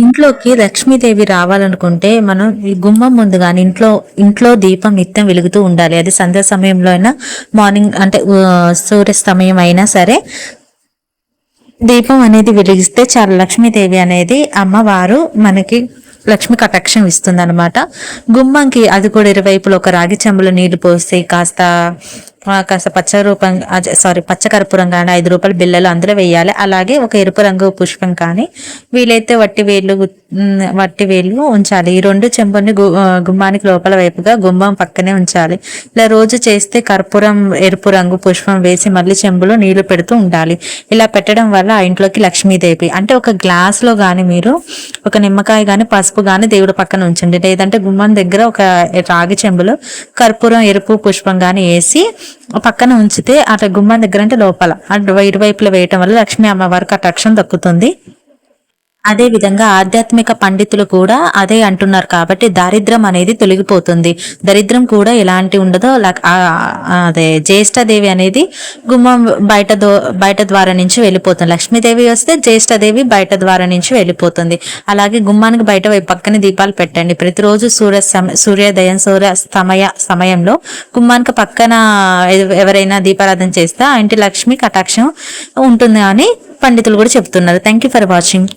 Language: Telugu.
ఇంట్లోకి లక్ష్మీదేవి రావాలనుకుంటే మనం ఈ గుమ్మం ముందు కానీ ఇంట్లో ఇంట్లో దీపం నిత్యం వెలుగుతూ ఉండాలి. అది సంధ్యా సమయంలో అయినా మార్నింగ్ అంటే సూర్యాస్తమయం అయినా సరే దీపం అనేది వెలిగిస్తే చాలా. లక్ష్మీదేవి అనేది అమ్మవారు మనకి లక్ష్మి కటాక్షం ఇస్తుంది అనమాట గుమ్మంకి అది కూడా ఇరువైపులు ఒక రాగి చెంబులో నీళ్ళు పోసి కాస్త కాస్త పచ్చ రూపం సారీ పచ్చ కర్పూరం కానీ ఐదు రూపాయల బిళ్ళలు అందులో వేయాలి. అలాగే ఒక ఎరుపు రంగు పుష్పం కానీ వీలైతే వట్టి వేళ్ళు వట్టి వేళ్ళు ఉంచాలి. ఈ రెండు చెంబుని గుమ్మానికి లోపల వైపుగా గుమ్మం పక్కనే ఉంచాలి. ఇలా రోజు చేస్తే కర్పూరం ఎరుపు రంగు పుష్పం వేసి మళ్ళీ చెంబులో నీళ్ళు పెడుతూ ఉండాలి. ఇలా పెట్టడం వల్ల ఆ ఇంట్లోకి లక్ష్మీదేవి అంటే ఒక గ్లాస్లో కానీ మీరు ఒక నిమ్మకాయ కానీ పసుపు కానీ దేవుడి పక్కన ఉంచండి. లేదంటే గుమ్మం దగ్గర ఒక రాగి చెంబులో కర్పూరం ఎరుపు పుష్పం కానీ వేసి పక్కన ఉంచితే అటు గుమ్మం దగ్గర అంటే లోపల. అటు ఇరువైపులా వేయటం వల్ల లక్ష్మీ అమ్మవారికి అట్రాక్షన్ దక్కుతుంది. అదే విధంగా ఆధ్యాత్మిక పండితులు కూడా అదే అంటున్నారు కాబట్టి దారిద్రం అనేది తొలగిపోతుంది. దరిద్రం కూడా ఎలాంటి ఉండదో లక్- అదే జ్యేష్ఠదేవి అనేది గుమ్మం బయట బయట ద్వారా నుంచి వెళ్ళిపోతుంది. లక్ష్మీదేవి వస్తే జ్యేష్ఠదేవి బయట ద్వారా నుంచి వెళ్ళిపోతుంది. అలాగే గుమ్మానికి బయట పక్కన దీపాలు పెట్టండి. ప్రతిరోజు సూర్య సమ- సూర్యోదయం సమయ సమయంలో గుమ్మానికి పక్కన ఎవరైనా దీపారాధన చేస్తే ఆ ఇంటి లక్ష్మి కటాక్షం ఉంటుంది అని పండితులు కూడా చెప్తున్నారు. Thank you for watching